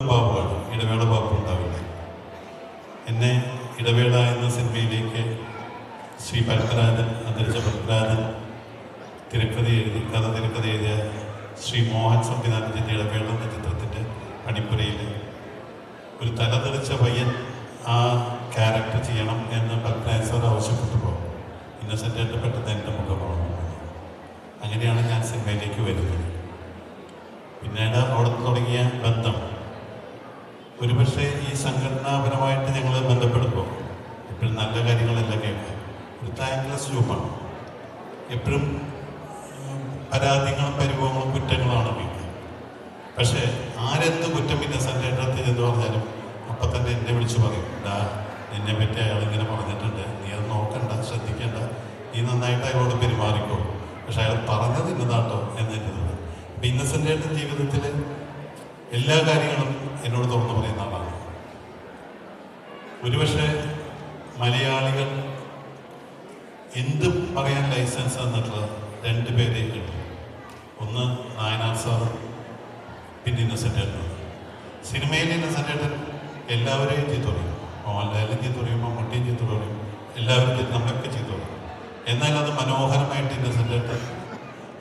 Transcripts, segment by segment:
ബാബുവാണ് ഇടവേള ബാബു ഉണ്ടാവില്ല എന്നെ ഇടവേള എന്ന സിനിമയിലേക്ക് ശ്രീ പത്മരാജൻ അന്തരിച്ച പത്മരാജൻ തിരക്കഥ എഴുതി കഥ തിരക്കഥ എഴുതിയ ശ്രീ മോഹൻ സംവിധാനം ചെയ്ത ഇടവേള എന്ന ചിത്രത്തിന്റെ അടിപ്പുരയിൽ ഒരു തലതെറിച്ച പയ്യൻ ആ ക്യാരക്ടർ ചെയ്യണം എന്ന് പത്മരാജൻ സാർ ആവശ്യപ്പെട്ടപ്പോൾ ഇന്നസെന്റ് ആയിട്ട് പെട്ടെന്ന് എന്റെ മുഖമാണ് അങ്ങനെയാണ് ഞാൻ സിനിമയിലേക്ക് വരുന്നത്. പിന്നീട് അവിടെ തുടങ്ങിയ ബന്ധം. ഒരുപക്ഷെ ഈ സംഘടനാപരമായിട്ട് ഞങ്ങൾ ബന്ധപ്പെടുമ്പോൾ എപ്പോഴും നല്ല കാര്യങ്ങളെല്ലാം കേൾക്കാം ഒരു താങ്ക്ലെസ് ഗ്രൂപ്പാണ് എപ്പോഴും പരാതികളും പരിഭവങ്ങളും കുറ്റങ്ങളാണ് കേൾക്കുക. പക്ഷേ ആരെന്ത് കുറ്റം പിന്നെ സഞ്ചേട്ടത്തിൽ എന്ന് പറഞ്ഞാലും അപ്പം തന്നെ എന്നെ വിളിച്ച് പറയും ഡാ എന്നെ പറ്റി അയാൾ ഇങ്ങനെ പറഞ്ഞിട്ടുണ്ട്. നീ അത് നോക്കണ്ട ശ്രദ്ധിക്കേണ്ട. നീ നന്നായിട്ട് അയാളോട് പെരുമാറിക്കോ. പക്ഷെ അയാൾ പറഞ്ഞത് ഇന്നതാട്ടോ എന്നെ അപ്പം ജീവിതത്തിൽ എല്ലാ കാര്യങ്ങളും എന്നോട് തുറന്നു പറയുന്ന ആളാണ്. ഒരുപക്ഷെ മലയാളികൾ എന്തും പറയാൻ ലൈസൻസ് തന്നിട്ടുള്ള രണ്ട് പേരെ കിട്ടും ഒന്ന് നായനാർ സാർ പിന്നെ ഇന്നസെന്റ് ഏട്ടൻ. സിനിമയിൽ ഇന്നസെന്റ് ഏട്ടൻ എല്ലാവരെയും ചെയ്തു പറയും മോഹൻലാലും ചെയ്തു പറയും മമ്മൂട്ടിയും ചെയ്തു പറയും എല്ലാവരും നമ്മളൊക്കെ ചെയ്തു പറയും എന്നാൽ അത് മനോഹരമായിട്ട് ഇന്നസെന്റ് ഏട്ടൻ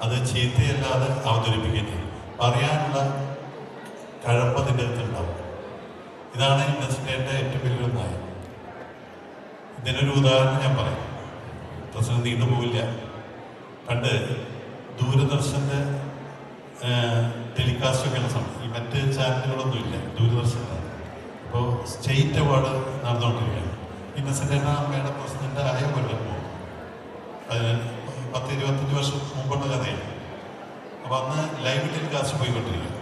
അത് ചീത്തയല്ലാതെ അവതരിപ്പിക്കുന്നത് പറയാനുള്ള കഴമ്പ് അതിന്റെ അകത്തുണ്ടാവും ഇതാണ് ഇന്നസെന്റ് ഏറ്റവും വലിയൊരു നയം. ഇതിനൊരു ഉദാഹരണം ഞാൻ പറയാം. പ്രശ്നം നീണ്ടുപോകില്ല പണ്ട് ദൂരദർശന്റെ ടെലികാസ്റ്റൊക്കെയുള്ള സമയം ഈ മറ്റ് ചാനലുകളൊന്നും ഇല്ല ദൂരദർശനാണ്. അപ്പോൾ സ്റ്റേറ്റ് അവാർഡ് നടന്നുകൊണ്ടിരിക്കുകയാണ്. ഇന്നസെന്റ് അമ്മയുടെ പ്രസിഡന്റ് ആയ കൊല്ലം അതിന് പത്ത് ഇരുപത്തഞ്ച് വർഷം മുമ്പുള്ള കഥയാണ്. അപ്പോൾ അന്ന് ലൈവ് ടെലികാസ്റ്റ് പോയിക്കൊണ്ടിരിക്കുക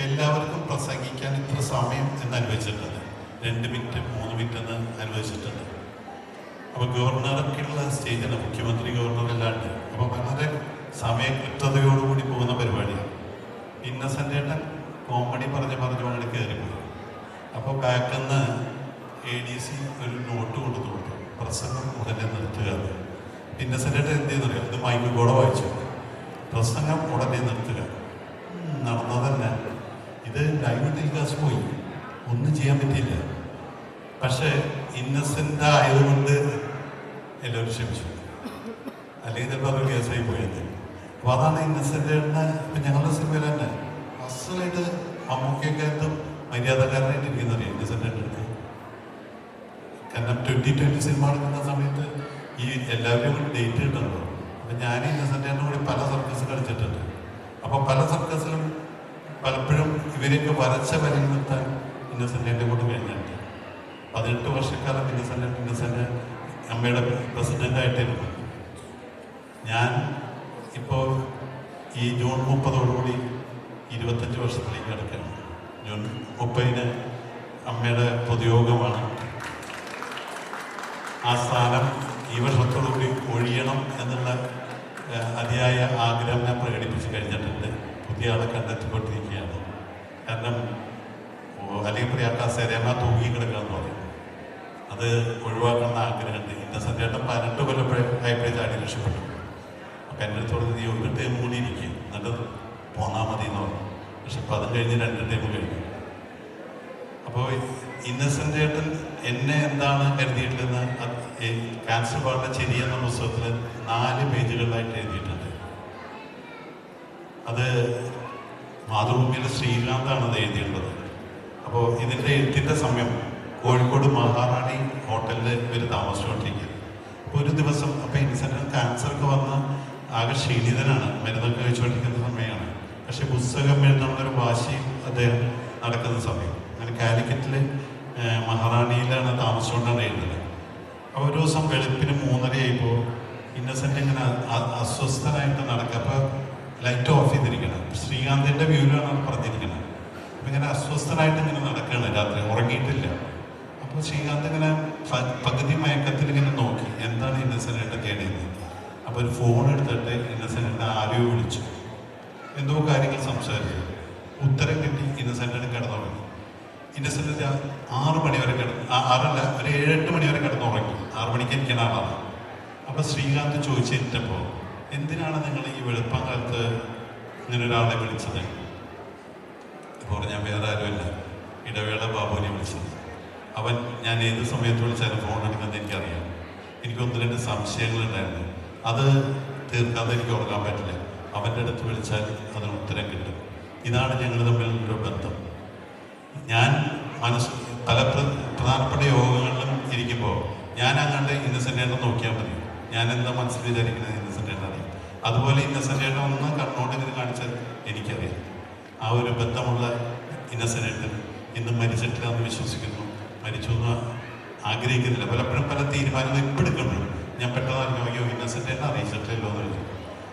എല്ലാവർക്കും പ്രസംഗിക്കാൻ ഇത്ര സമയം എന്ന് അനുവദിച്ചിട്ടുണ്ട്. രണ്ട് മിനിറ്റ് മൂന്ന് മിനിറ്റ് എന്ന് അനുവദിച്ചിട്ടുണ്ട്. അപ്പോൾ ഗവർണറൊക്കെയുള്ള സ്റ്റേജാണ് മുഖ്യമന്ത്രി ഗവർണർ അല്ലാണ്ട്. അപ്പോൾ വളരെ സമയകൃത്യതയോടുകൂടി പോകുന്ന പരിപാടിയാണ്. ഇന്നസെന്റ് ഏട്ടൻ കോമഡി പറഞ്ഞ് പറഞ്ഞ് പറഞ്ഞ് കയറിപ്പോയി. അപ്പോൾ ബാക്കിൽ നിന്ന് എ ഡി സി ഒരു നോട്ട് കൊടുത്തു കൊടുത്തു. പ്രസംഗം ഉടനെ നിർത്തുക. ഇന്നസെന്റ് ഏട്ടൻ എന്ത് ചെയ്യുന്നറിയാം ഇത് മൈക്ക് കൂടെ വായിച്ചു. പ്രസംഗം ഉടനെ നിർത്തുക. ഇത് ക്ലാസ് പോയി ഒന്നും ചെയ്യാൻ പറ്റിയില്ല. പക്ഷെ ഇന്നസെന്റ് ആയതുകൊണ്ട് എല്ലാവരും ക്ഷമിച്ചു. അല്ലെങ്കിൽ ചിലപ്പോൾ അതൊരു കേസായി പോയത് അപ്പോൾ അതാണ് ഇന്നസെന്റ് ഇപ്പം ഞങ്ങളുടെ സിനിമയിൽ തന്നെ അസലായിട്ട് മമ്മൂക്കൊക്കെ മര്യാദക്കാരനായിട്ട് ഇരിക്കുന്നറിയാം ഇന്നസെന്റ് അടുത്ത് കാരണം ട്വന്റി ട്വന്റി സിനിമ എടുക്കുന്ന സമയത്ത് ഈ എല്ലാവരും കൂടി ഡേറ്റ് കിട്ടുന്നുണ്ടോ അപ്പം ഞാൻ ഇന്നസെന്റ് കൂടി പല സർക്കസ് കളിച്ചിട്ടുണ്ട്. അപ്പോൾ പല സർക്കസിലും പലപ്പോഴും ഇവരെയൊക്കെ വരച്ച വരയിൽ നിർത്താൻ ഇന്നസെന്റിന്റെ കൂടെ കഴിഞ്ഞിട്ടുണ്ട്. പതിനെട്ട് വർഷക്കാലം ഇന്നസെന്റ് ഇന്നസെന്റ് അമ്മയുടെ പ്രസിഡന്റായിട്ടിരുന്നു ഞാൻ ഇപ്പോൾ ഈ ജൂൺ മുപ്പതോടുകൂടി ഇരുപത്തഞ്ച് വർഷത്തിലേക്ക് കിടക്കുകയാണ്. ജൂൺ മുപ്പതിന് അമ്മയുടെ പൊതുയോഗമാണ്. ആ സ്ഥാനം ഈ വർഷത്തോടുകൂടി ഒഴിയണം എന്നുള്ള അതിയായ ആഗ്രഹം ഞാൻ പ്രകടിപ്പിച്ച് കഴിഞ്ഞിട്ടുണ്ട്. ആളെ കണ്ടെത്തിക്കൊണ്ടിരിക്കുകയാണ്. കാരണം അല്ലെങ്കിൽ പറയാം കസേരമ തൂങ്ങി കിടക്കുകയെന്ന് പറയും അത് ഒഴിവാക്കണമെന്ന് ആഗ്രഹമുണ്ട്. ഇന്നസെന്റ് ചേട്ടൻ പതിനെട്ട് കൊല്ലം ആയപ്പോഴേ ചാടി രക്ഷപ്പെട്ടു. അപ്പം എന്റെ അടുത്തോട് നീ ഒരു ടൈം കൂടി ഇരിക്കും എന്നിട്ട് പോന്നാൽ മതി എന്ന് പറഞ്ഞു. പക്ഷെ ഇപ്പം അതും കഴിഞ്ഞ് രണ്ട് ടൈം കഴിഞ്ഞു. അപ്പോൾ ഇന്നസെന്റ് ചേട്ടൻ എന്നെ എന്താണ് കരുതിയിട്ടുള്ളതെന്ന് ക്യാൻസർ പാടിന്റെ ചെരിയെന്ന പുസ്തകത്തിൽ നാല് പേജുകളിലായിട്ട് എഴുതിയിട്ടുണ്ട്. അത് മാതൃഭൂമിയിലെ ശ്രീകാന്താണ് അത് എഴുതിയിട്ടുള്ളത്. അപ്പോൾ ഇതിന്റെ എഴുത്തിന്റെ സമയം കോഴിക്കോട് മഹാറാണി ഹോട്ടലിൽ ഇവർ താമസിച്ചുകൊണ്ടിരിക്കുക അപ്പോൾ ഒരു ദിവസം അപ്പോൾ ഇൻസെന്റ് ക്യാൻസറൊക്കെ വന്ന ആകെ ക്ഷീണിതനാണ്. മരുന്നൊക്കെ കഴിച്ചുകൊണ്ടിരിക്കുന്ന സമയമാണ്. പക്ഷേ പുസ്തകം എഴുതാനുള്ളൊരു വാശിയും അദ്ദേഹം നടക്കുന്ന സമയം. അങ്ങനെ കാലിക്കറ്റിൽ മഹാറാണിയിലാണ് താമസിച്ചുകൊണ്ടാണ് എഴുതുന്നത്. അപ്പോൾ ഒരു ദിവസം വെളുപ്പിന് മൂന്നരയായപ്പോൾ ഇന്നസെന്റ് ഇങ്ങനെ അസ്വസ്ഥനായിട്ട് നടക്കുക. അപ്പോൾ ലൈറ്റ് ഓഫ് ചെയ്തിരിക്കണം. ശ്രീകാന്തിന്റെ വ്യൂവിലാണ് പറഞ്ഞിരിക്കുന്നത്. അപ്പം ഇങ്ങനെ അസ്വസ്ഥനായിട്ട് ഇങ്ങനെ നടക്കുകയാണ്. രാത്രി ഉറങ്ങിയിട്ടില്ല. അപ്പോൾ ശ്രീകാന്ത് ഇങ്ങനെ പകുതി മയക്കത്തിൽ ഇങ്ങനെ നോക്കി. എന്താണ് ഇന്നസെന്റ് കേടിയത് അപ്പോൾ ഒരു ഫോൺ എടുത്തിട്ട് ഇന്നസെന്റിനെ ആരെയോ വിളിച്ചു. എന്തോ കാര്യങ്ങൾ സംസാരിച്ചു. ഉത്തരം കിട്ടി ഇന്നസെന്റിന് കിടന്നുറങ്ങി. ഇന്നസെന്റ് ആറ് മണി വരെ കിടന്നു ആറല്ല ഒരു ഏഴെട്ട് മണി വരെ കിടന്നുറങ്ങി. ആറ് മണിക്ക് ഇരിക്കുന്ന ആളാണ്. അപ്പോൾ ശ്രീകാന്ത് ചോദിച്ചിട്ടപ്പോൾ എന്തിനാണ് നിങ്ങൾ ഈ വെളുപ്പം ഇങ്ങനെ ഒരാളെ വിളിച്ചത്? അപ്പോൾ ഞാൻ വേറെ ആരുമില്ല. ഇടവേള ബാബുവിനെ വിളിച്ചത്. അവൻ ഞാൻ ഏത് സമയത്ത് വിളിച്ചാലും ഫോൺ എടുക്കുന്നത് എനിക്കറിയാം. എനിക്ക് ഒന്ന് രണ്ട് സംശയങ്ങളുണ്ടായിരുന്നു. അത് തീർക്കാതെ എനിക്ക് ഉറങ്ങാൻ പറ്റില്ല. അവന്റെ അടുത്ത് വിളിച്ചാൽ അതിന് ഉത്തരം കിട്ടും. ഇതാണ് ഞങ്ങൾ തമ്മിലുള്ള ബന്ധം. ഞാൻ മനസ് പല പ്ര- പ്രധാനപ്പെട്ട യോഗങ്ങളിലും ഇരിക്കുമ്പോൾ ഞാൻ അങ്ങോട്ട് ഇന്നസെന്റ് നോക്കിയാൽ മതി. ഞാൻ എന്താ മനസ്സിൽ വിചാരിക്കുന്നത് ഇന്നസെന്റ് അതുപോലെ ഇന്നസെന്റ് ഒന്ന് കണ്ണോട്ട് ഇതിന് കാണിച്ചാൽ എനിക്കറിയാം. ആ ഒരു ബന്ധമുള്ള ഇന്നസെന്റ് ഇന്ന് മരിച്ചിട്ടില്ല എന്ന് വിശ്വസിക്കുന്നു. മരിച്ചു എന്ന് ആഗ്രഹിക്കുന്നില്ല. പലപ്പോഴും പല തീരുമാനങ്ങൾ ഇപ്പെടുക്കുന്നു ഞാൻ പെട്ടെന്ന് അയ്യോ ഇന്നസെന്റ് ഏട്ടൻ അറിയിച്ചിട്ടില്ലല്ലോ എന്ന് വിളിച്ചു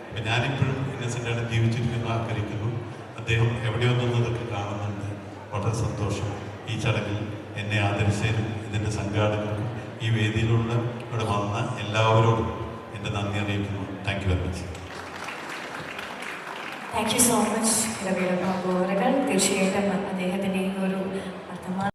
അപ്പം ഞാനിപ്പോഴും ഇന്നസെന്റ് ജീവിച്ചിരിക്കുന്നു ആഗ്രഹിക്കുന്നു. അദ്ദേഹം എവിടെയോ നിന്നതൊക്കെ കാണുന്നുണ്ട്. വളരെ സന്തോഷം. ഈ ചടങ്ങിൽ എന്നെ ആദരിച്ചതിനും ഇതിന്റെ സംഘാടകർക്കും ഈ വേദിയിലുള്ള ഇവിടെ വന്ന എല്ലാവരോടും എന്റെ നന്ദി അറിയിക്കുന്നു. Thank you very much thank you so much രവിയുടെ തീർച്ചയായിട്ടും അദ്ദേഹത്തിന്റെ ഒരു വർത്തമാനം